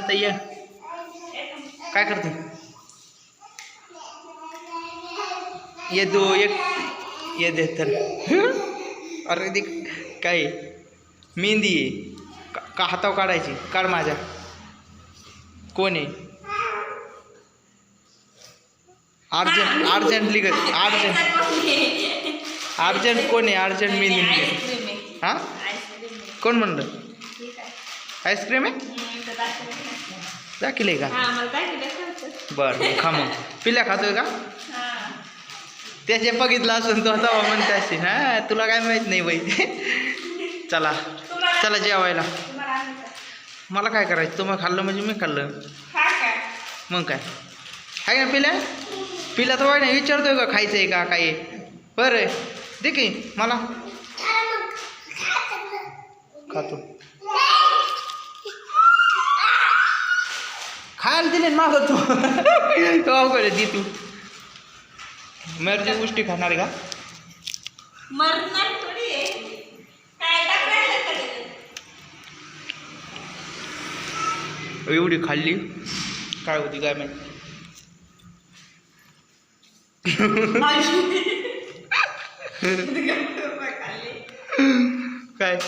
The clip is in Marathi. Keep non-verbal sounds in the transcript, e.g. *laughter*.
तर ये काय करते? ये दो एक ये दे तर। अरे ते काय? मेहंदी आहे. का का हातावर काढायची? काढ माझ्या. कोण आहे? अर्जंट अर्जंटली कर अर्जंट. अर्जंट कोण आहे? अर्जंट मेहंदी. हाँ? कोण म्हणलं? आईस्क्रीम आहे? दाखिल आहे का बरं खा मग. पिल्या खातोय का? त्याचे बघितलं असून तो आता म्हणते असे हा तुला काय माहीत नाही बाई. *laughs* चला चला जेवायला. मला काय करायचं? तुम्ही खाल्लं म्हणजे मी खाल्लं. मग काय? आहे ना पिल्या? पिल्या तर वाईट नाही विचारतोय का खायचं आहे का काय? बरं. दे की मला. खातो. खायला दिले ना मागं तू. तो अवघड दे तू. मरची गोष्टी खाणार आहे का? मरणार थोडी आहे. काय टाकायला कडे एवढी खाल्ली? काय होती काय माहिती? *laughs* काय?